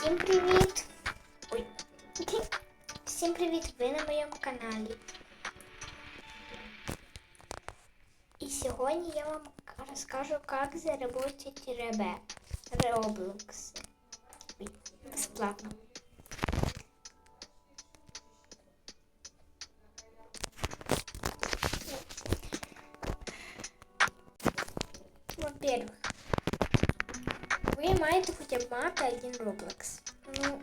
Всім привіт! Ой. Всім привіт! Ви на моєму каналі. І сьогодні я вам розкажу, як заработать РБ Roblox. Ой, Безплатно. Во-первых, ви маєте хоча б мати один Roblox. Ну,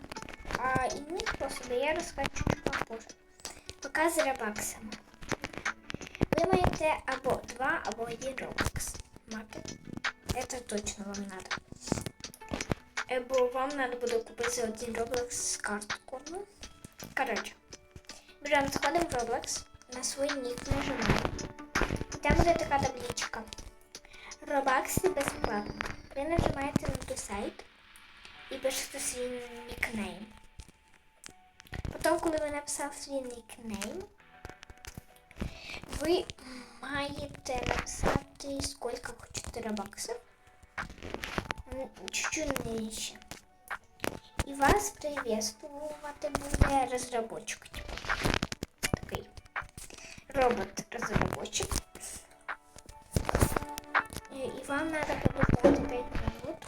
а інші способи я розкажу чуть попозже. Поки з ребаксами. Ви маєте або два, або один Roblox мати. Это точно вам надо. Або вам надо буде купити один Roblox з картку. Ну, короче. Беремо, заходимо в Roblox, на свій нік нажимаємо. І там буде така табличка. Робакси безплатно. Ви нажимаєте на той сайт і пишете свій нікнейм. Потім, коли ви написали свій нікнейм, ви маєте написати, скільки хочете робаксів. М, Чуть-чуть нижче. І вас приветствувати буде розробочик. Такий робот-розробочик. Вам надо побеждать 5 минут.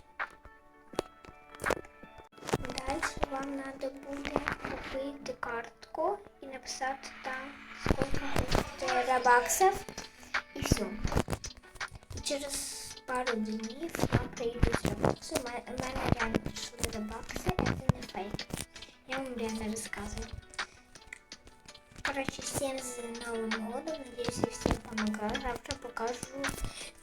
Дальше вам надо будет купить картку и написать там сколько хочет рабаксов и все. И через пару дней вам Короче, всем с Новым годом. Надеюсь, я всем помогла. Завтра покажу.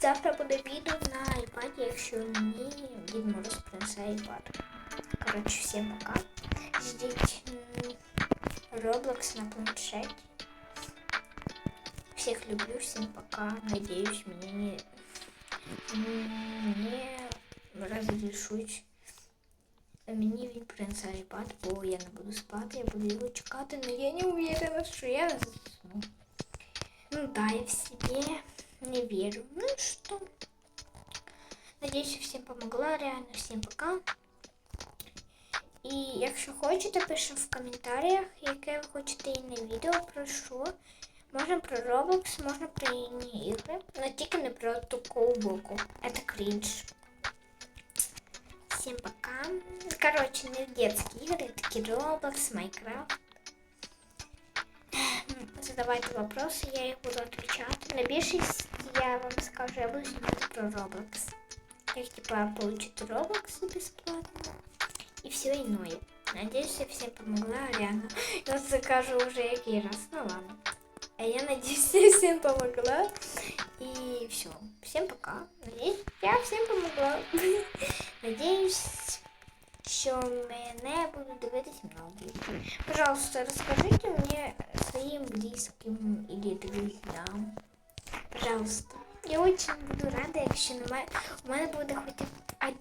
Завтра буде відео на iPad, якщо мені Дід Мороз принесе iPad. Короче, всем пока. Ждите м, Roblox на планшете. Всех люблю, всем пока. Надеюсь, мне не, м, не разрешуть. Мені він принесе iPad, бо я не буду спати, я буду його чекати, але я не уверена, що я не засну. Ну да, я в себе не верю. Ну и что? Надеюсь, я всем помогла. Реально, всем пока. І якщо хочете, пишемо в коментарях, яке ви хочете і на відео про що. Можна про Roblox, можна про інші ігри, але тільки не про таку боку. Это кринж. Всем пока. Короче, не детские игры, такие Roblox, Minecraft. Задавайте вопросы, я их буду отвечать. На більшість я вам скажу, я буду знімати про Roblox. Як типа получить Roblox бесплатно и все иное. Надеюсь, я всем помогла, реально. Я закажу уже який раз, ну ладно. А я надеюсь, я всем помогла. И все. Всем пока. Надеюсь, я всем помогла. Надеюсь, що мене будуть дивитися многі. Пожалуйста, розкажіть мені своїм близьким или друзьям. Пожалуйста. Я очень буду рада, якщо на мене, у мене буде хоча б од-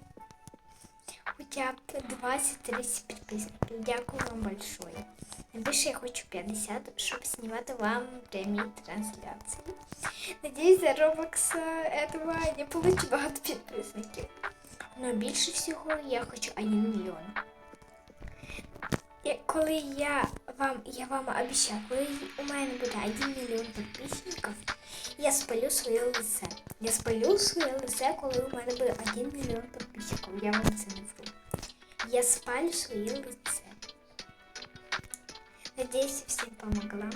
хоча б 20-30 підписників. Дякую вам большое. Найбільше я хочу 50, щоб знімати вам прямі трансляції. Надіюсь, за Roblox этого не получу багато підписників. Но більше всього я хочу 1 мільйон. І коли я вам, я вам обіцяю, коли у мене буде 1 мільйон підписників, я спалю своє лице. Я спалю своє лице, коли у мене буде 1 мільйон підписників. Я вам це не вру. Я спалю своє лице. Надеюсь, я всем помогла.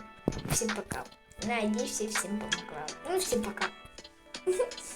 Всем пока. Надеюсь, я всем помогла. Ну, всем пока.